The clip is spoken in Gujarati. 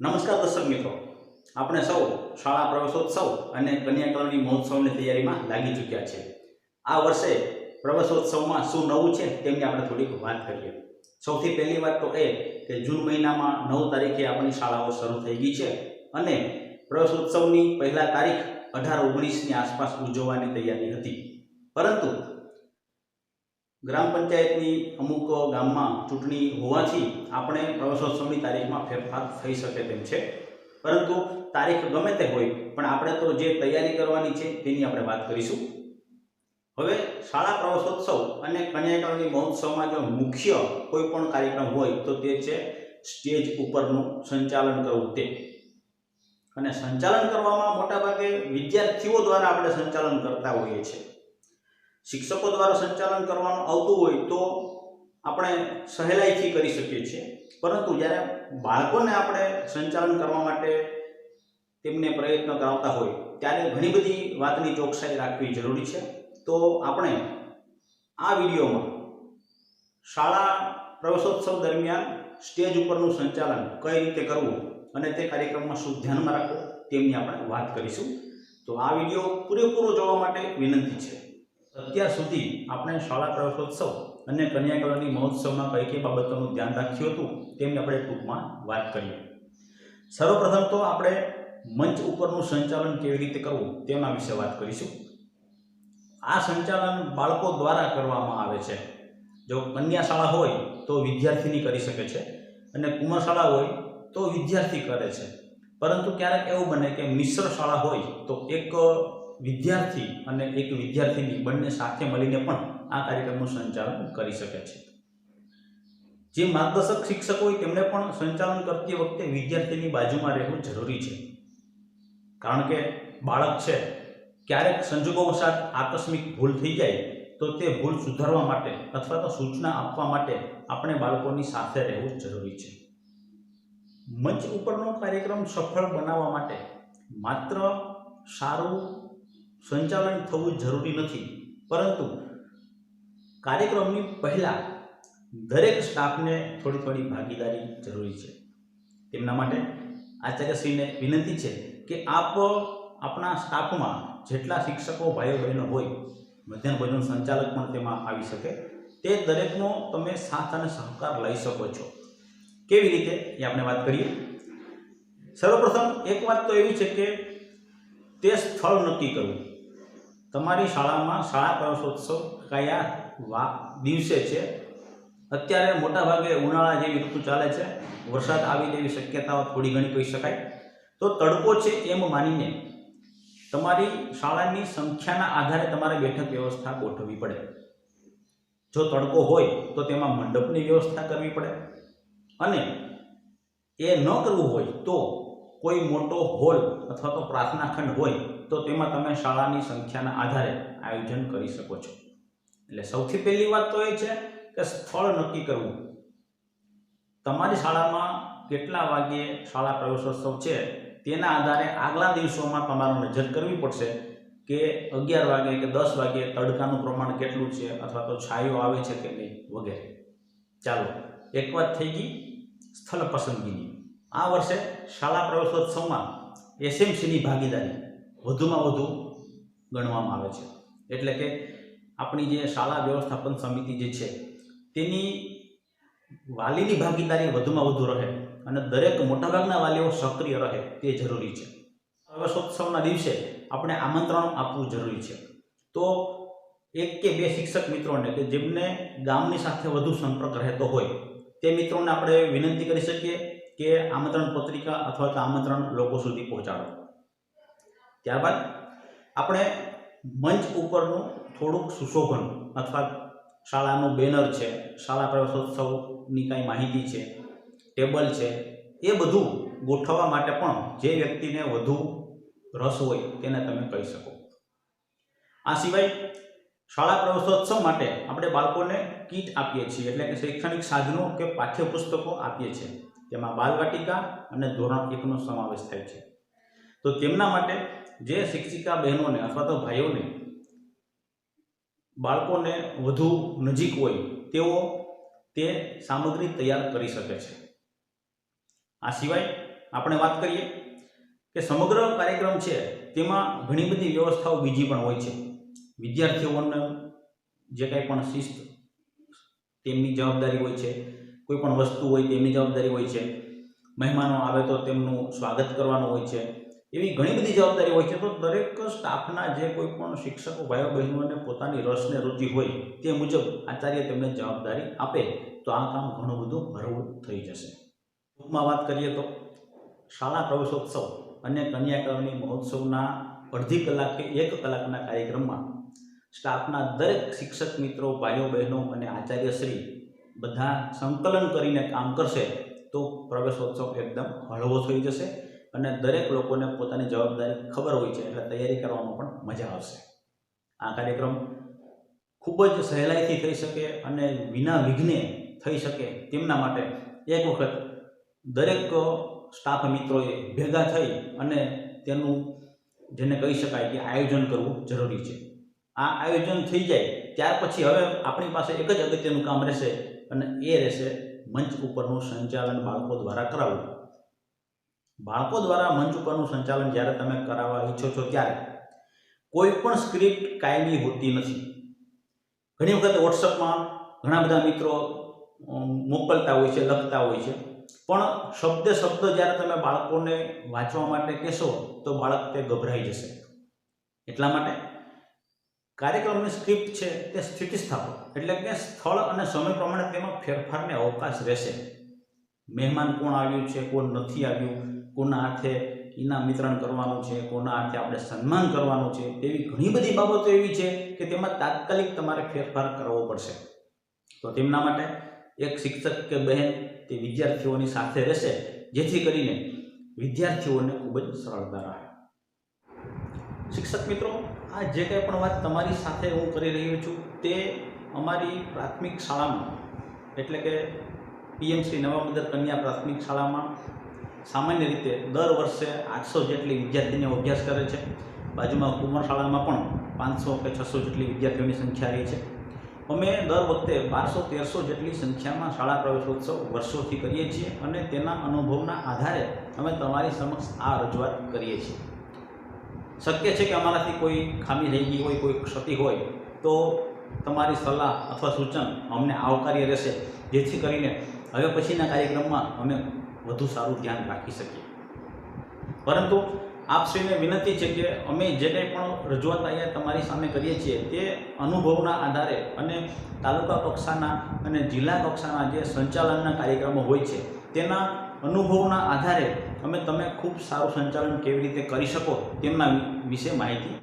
નમસ્કાર દર્શક મિત્રો. આપણે સૌ શાળા પ્રવેશોત્સવ અને કન્યાકરણની મહોત્સવની તૈયારીમાં લાગી ચૂક્યા છે. આ વર્ષે પ્રવેશોત્સવમાં શું નવું છે તેમની આપણે થોડીક વાત કરીએ. સૌથી પહેલી વાત તો એ કે જૂન મહિનામાં નવ તારીખે આપણી શાળાઓ શરૂ થઈ ગઈ છે અને પ્રવેશોત્સવની પહેલા તારીખ અઢાર ઓગણીસની આસપાસ ઉજવવાની તૈયારી હતી. પરંતુ ગ્રામ પંચાયતની અમુક ગામમાં ચૂંટણી હોવાથી આપણે પ્રવેશોત્સવની તારીખમાં ફેરફાર થઈ શકે તેમ છે. પરંતુ તારીખ ગમે તે હોય, પણ આપણે તો જે તૈયારી કરવાની છે તેની આપણે વાત કરીશું. હવે શાળા પ્રવેશોત્સવ અને કન્યાકરણી મહોત્સવમાં જો મુખ્ય કોઈ પણ કાર્યક્રમ હોય, તો તે છે સ્ટેજ ઉપરનું સંચાલન કરવું તે. અને સંચાલન કરવામાં મોટાભાગે વિદ્યાર્થીઓ દ્વારા આપણે સંચાલન કરતા હોઈએ છીએ. શિક્ષકો દ્વારા સંચાલન કરવાનું આવતું હોય તો આપણે સહેલાઈથી કરી શકીએ છીએ. પરંતુ જ્યારે બાળકોને આપણે સંચાલન કરવા માટે તેમને પ્રયત્ન કરાવતા હોય, ત્યારે ઘણી બધી વાતની ચોકસાઈ રાખવી જરૂરી છે. તો આપણે આ વિડીયોમાં શાળા પ્રવેશોત્સવ દરમિયાન સ્ટેજ ઉપરનું સંચાલન કઈ રીતે કરવું અને તે કાર્યક્રમમાં શું ધ્યાનમાં રાખવું તેમની આપણે વાત કરીશું. તો આ વીડિયો પૂરેપૂરો જોવા માટે વિનંતી છે. અત્યાર સુધી આપણે શાળા પ્રવેશોત્સવ અને કન્યાકલની મહોત્સવમાં કઈ કઈ બાબતોનું ધ્યાન રાખ્યું હતું તેમની આપણે ટૂંકમાં વાત કરીએ. સર્વપ્રથમ તો આપણે મંચ ઉપરનું સંચાલન કેવી રીતે કરવું તેના વિશે વાત કરીશું. આ સંચાલન બાળકો દ્વારા કરવામાં આવે છે. જો કન્યા શાળા હોય તો વિદ્યાર્થીની કરી શકે છે અને કુમાર શાળા હોય તો વિદ્યાર્થી કરે છે. પરંતુ ક્યારેક એવું બને કે મિશ્ર શાળા હોય તો એક વિદ્યાર્થી અને એક વિદ્યાર્થીની બંને સાથે મળીને પણ આ કાર્યક્રમનું સંચાલન કરી શકે છે. જે માર્ગદર્શક શિક્ષક હોય તેમણે પણ સંચાલન કરતી વખતે વિદ્યાર્થીની બાજુમાં રહેવું જરૂરી છે. કારણ કે બાળક છે, ક્યારેક સંજોગોવશાત આકસ્મિક ભૂલ થઈ જાય તો તે ભૂલ સુધારવા માટે અથવા તો સૂચના આપવા માટે આપણે બાળકોની સાથે રહેવું જરૂરી છે. મંચ ઉપરનો કાર્યક્રમ સફળ બનાવવા માટે માત્ર સારું સંચાલન થવું જરૂરી નથી. પરંતુ કાર્યક્રમની પહેલાં દરેક સ્ટાફને થોડી થોડી ભાગીદારી જરૂરી છે. તેમના માટે આચાર્યશ્રીને વિનંતી છે કે આપ આપણા સ્ટાફમાં જેટલા શિક્ષકો ભાઈઓ બહેનો હોય, મધ્યાહન ભોજન સંચાલક પણ તેમાં આવી શકે. તે દરેકનો તમે સાથ અને સહકાર લઈ શકો છો. કેવી રીતે? એ આપણે વાત કરીએ. સર્વપ્રથમ એક વાત તો એવી છે કે તે સ્થળ નક્કી કરવું. તમારી શાળામાં શાળા પ્રવેશોત્સવ કયા દિવસે છે? અત્યારે મોટાભાગે ઉનાળા જેવી ઋતુ ચાલે છે. વરસાદ આવી તેવી શક્યતાઓ થોડી ઘણી કહી શકાય. તો તડકો છે એમ માનીને તમારી શાળાની સંખ્યાના આધારે તમારે બેઠક વ્યવસ્થા ગોઠવવી પડે. જો તડકો હોય તો તેમાં મંડપની વ્યવસ્થા કરવી પડે. અને એ ન કરવું હોય તો કોઈ મોટો હોલ અથવા તો પ્રાર્થના ખંડ હોય, તો તેમાં તમે શાળાની સંખ્યાના આધારે આયોજન કરી શકો છો. એટલે સૌથી પહેલી વાત તો એ છે કે સ્થળ નક્કી કરવું. તમારી શાળામાં કેટલા વાગ્યે શાળા પ્રવેશોત્સવ છે, તેના આધારે આગલા દિવસોમાં તમારે નજર કરવી પડશે કે અગિયાર વાગે કે દસ વાગે તડકાનું પ્રમાણ કેટલું છે અથવા તો છાયો આવે છે કે નહીં વગેરે. ચાલો, એક વાત થઈ ગઈ, સ્થળ પસંદગીની. આ વર્ષે શાળા પ્રવેશોત્સવમાં એસએમસીની ભાગીદારી વધુમાં વધુ ગણવામાં આવે છે. એટલે કે આપણી જે શાળા વ્યવસ્થાપન સમિતિ જે છે, તેની વાલીની ભાગીદારી વધુમાં વધુ રહે અને દરેક મોટાભાગના વાલીઓ સક્રિય રહે તે જરૂરી છે. પ્રવેશોત્સવના દિવસે આપણે આમંત્રણ આપવું જરૂરી છે. તો એક કે બે શિક્ષક મિત્રોને કે જેમને ગામની સાથે વધુ સંપર્ક રહેતો હોય, તે મિત્રોને આપણે વિનંતી કરી શકીએ કે આમંત્રણ પત્રિકા અથવા તો આમંત્રણ લોકો સુધી પહોંચાડો. ત્યારબાદ આપણે મંચ ઉપરનું થોડુંક સુશોભન અથવા શાળાનું બેનર છે, શાળા પ્રવેશોત્સવની કાંઈ માહિતી છે, ટેબલ છે, એ બધું ગોઠવવા માટે પણ જે વ્યક્તિને વધુ રસ હોય તેને તમે કહી શકો. આ સિવાય શાળા પ્રવેશોત્સવ માટે આપણે બાળકોને કીટ આપીએ છીએ, એટલે કે શૈક્ષણિક સાધનો કે પાઠ્યપુસ્તકો આપીએ છીએ. તેમાં બાલવાટિકા અને ધોરણ એકનો સમાવેશ થાય છે. તો તેમના માટે જે શિક્ષિકા બહેનોને અથવા તો ભાઈઓને બાળકોને વધુ નજીક હોય, તેઓ તે સામગ્રી તૈયાર કરી શકે છે. આ સિવાય આપણે વાત કરીએ કે સમગ્ર કાર્યક્રમ છે, તેમાં ઘણી બધી વ્યવસ્થાઓ બીજી પણ હોય છે. વિદ્યાર્થીઓને જે કાંઈ પણ શિસ્ત તેમની જવાબદારી હોય છે કોઈ પણ વસ્તુ હોય, તેમની જવાબદારી હોય છે, મહેમાનો આવે તો તેમનું સ્વાગત કરવાનું હોય છે, એવી ઘણી બધી જવાબદારી હોય છે. તો દરેક સ્ટાફના જે કોઈ પણ શિક્ષકો ભાઈઓ બહેનોને પોતાની રસને રુચિ હોય તે મુજબ આચાર્ય તેમને જવાબદારી આપે, તો આ કામ ઘણું બધું ભરવું થઈ જશે. ટૂંકમાં વાત કરીએ તો શાળા પ્રવેશોત્સવ અને કન્યાકરણી મહોત્સવના અડધી કલાક કે એક કલાકના કાર્યક્રમમાં સ્ટાફના દરેક શિક્ષક મિત્રો, ભાઈઓ બહેનો અને આચાર્યશ્રી બધા સંકલન કરીને કામ કરશે તો પ્રવેશોત્સવ એકદમ હળવો થઈ જશે અને દરેક લોકોને પોતાની જવાબદારી ખબર હોય છે એટલે તૈયારી કરવામાં પણ મજા આવશે. આ કાર્યક્રમ ખૂબ જ સહેલાઈથી થઈ શકે અને વિના વિઘ્ને થઈ શકે તેમના માટે એક વખત દરેક સ્ટાફ મિત્રોએ ભેગા થઈ અને તેનું જેને કહી શકાય કે આયોજન કરવું જરૂરી છે. આ આયોજન થઈ જાય ત્યાર પછી હવે આપણી પાસે એક જ અગત્યનું કામ રહેશે અને એ રહેશે મંચ ઉપરનું સંચાલન બાળકો દ્વારા કરાવવું. બાળકો દ્વારા મંચ ઉપરનું સંચાલન જ્યારે તમે કરાવવા ઈચ્છો છો ત્યારે કોઈ પણ સ્ક્રિપ્ટ કાયમી હોતી નથી. ઘણી વખત વોટ્સઅપમાં ઘણા બધા મિત્રો મોકલતા હોય છે, લખતા હોય છે. પણ શબ્દ શબ્દ જ્યારે તમે બાળકોને વાંચવા માટે કહેશો તો બાળક તે ગભરાઈ જશે. એટલા માટે કાર્યક્રમની સ્ક્રિપ્ટ છે તે સ્થિતિસ્થાપક, એટલે કે સ્થળ અને સમય પ્રમાણે તેમાં ફેરફારને અવકાશ રહેશે. મહેમાન કોણ આવ્યું છે, કોણ નથી આવ્યું, કોના હાથે ઇનામ વિતરણ કરવાનું છે, કોના હાથે આપણે સન્માન કરવાનું છે, તેવી ઘણી બધી બાબતો એવી છે કે તેમાં તાત્કાલિક તમારે ફેરફાર કરવો પડશે. તો તેમના માટે એક શિક્ષક કે બહેન તે વિદ્યાર્થીઓની સાથે રહેશે, જેથી કરીને વિદ્યાર્થીઓને ખૂબ જ સરળતા રહે. શિક્ષક મિત્રો, આ જે કંઈ પણ વાત તમારી સાથે હું કરી રહ્યો છું તે અમારી પ્રાથમિક શાળામાં, એટલે કે પીએમસી નવામદર કન્યા પ્રાથમિક શાળામાં સામાન્ય રીતે દર વર્ષે આઠસો જેટલી વિદ્યાર્થીનીઓ અભ્યાસ કરે છે. બાજુમાં કુમાર શાળામાં પણ પાંચસો કે છસો જેટલી વિદ્યાર્થીઓની સંખ્યા રહી છે. અમે દર વખતે બારસો, તેરસો જેટલી સંખ્યામાં શાળા પ્રવેશોત્સવ વર્ષોથી કરીએ છીએ અને તેના અનુભવના આધારે અમે તમારી સમક્ષ આ રજૂઆત કરીએ છીએ. શક્ય છે કે અમારાથી કોઈ ખામી રહી ગઈ હોય, કોઈ ક્ષતિ હોય, તો તમારી સલાહ અથવા સૂચન અમને આવકાર્ય રહેશે. જેથી કરીને હવે પછીના કાર્યક્રમમાં અમે વધુ સારું ધ્યાન રાખી શકીએ. પરંતુ આપશ્રીને વિનંતી છે કે અમે જે કંઈ પણ રજૂઆત અહીંયા તમારી સામે કરીએ છીએ, તે અનુભવના આધારે અને તાલુકા કક્ષાના અને જિલ્લા કક્ષાના જે સંચાલનના કાર્યક્રમો હોય છે, તેના અનુભવના આધારે અમે તમે ખૂબ સારું સંચાલન કેવી રીતે કરી શકો તેમના વિશે માહિતી